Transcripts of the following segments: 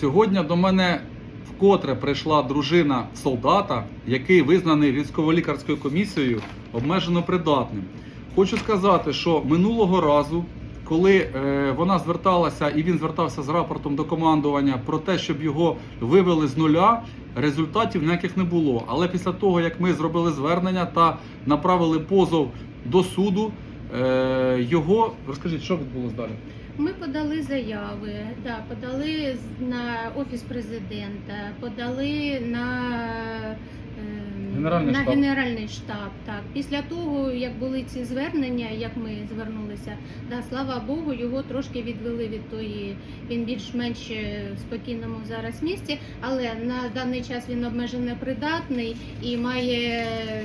Сьогодні до мене вкотре прийшла дружина солдата, який визнаний військово-лікарською комісією обмежено придатним. Хочу сказати, що минулого разу, коли е, вона зверталася і він звертався з рапортом до командування про те, щоб його вивели з нуля, результатів ніяких не було. Але після того, як ми зробили звернення та направили позов до суду, його розкажіть, що відбулося далі? Ми подали заяви, да, подали на офіс президента, подали на, е, Генеральний на штаб. генеральний штаб. Так, після того, як були ці звернення, як ми звернулися, да, слава Богу, його трошки відвели від тої. Він більш-менш е, в спокійному зараз місці, але на даний час він обмежено придатний і має е,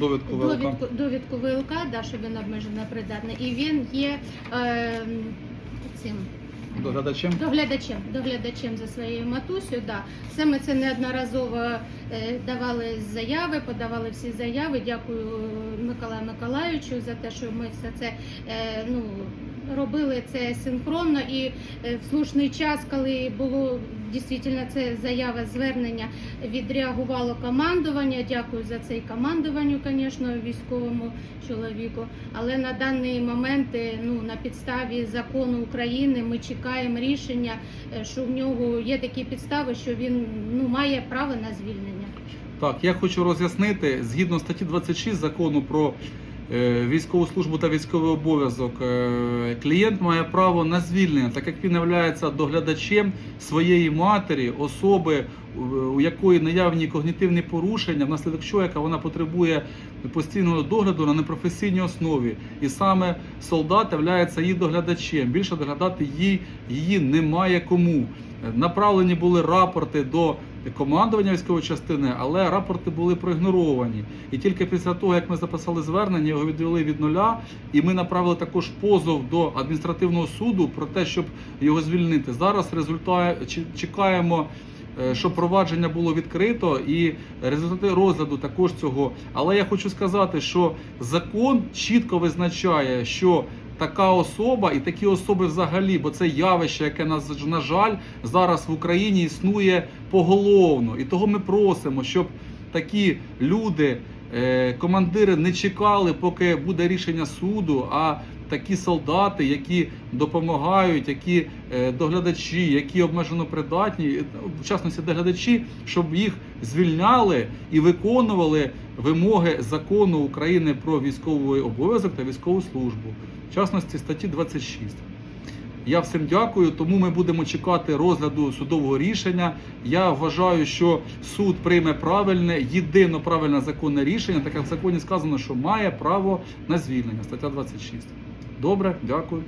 Довідку ВЛК. довідку, довідку ВЛК, да, що він обмежено придатний, і він є е, цим Доглядачем? доглядачем, доглядачем за своєю матусю. Да. Все ми це неодноразово е, давали заяви, подавали всі заяви. Дякую Миколаю Миколаївичу за те, що ми все це е, ну, робили це синхронно і е, в слушний час, коли було дійсно це заява звернення, відреагувало командування. Дякую за це і командуванню, звісно, військовому чоловіку. Але на даний момент, е, ну на підставі закону України, ми чекаємо рішення, е, що в нього є такі підстави, що він ну має право на звільнення. Так, я хочу роз'яснити, згідно статті 26 закону про військову службу та військовий обов'язок, е, клієнт має право на звільнення, так як він є доглядачем своєї матері, особи, у- у якої наявні когнітивні порушення, внаслідок чого яка вона потребує постійного догляду на непрофесійній основі. І саме солдат є її доглядачем. Більше доглядати її, її немає кому. Направлені були рапорти до командування військової частини, але рапорти були проігноровані. І тільки після того, як ми записали звернення, його відвели від нуля, і ми направили також позов до адміністративного суду про те, щоб його звільнити. Зараз результат чекаємо. е, Щоб провадження було відкрито і результати розгляду також цього. Але я хочу сказати, що закон чітко визначає, що така особа і такі особи взагалі, бо це явище, яке на, на жаль зараз в Україні існує поголовно. І того ми просимо, щоб такі люди, е, командири не чекали, поки буде рішення суду. А такі солдати, які допомагають, які е, доглядачі, які обмежено придатні, е, в частності доглядачі, щоб їх звільняли і виконували вимоги закону України про військовий обов'язок та військову службу, в частності статті 26. Я всім дякую, тому ми будемо чекати розгляду судового рішення. Я вважаю, що суд прийме правильне, єдино правильне законне рішення, так як в законі сказано, що має право на звільнення. Стаття 26. Добре, дякую.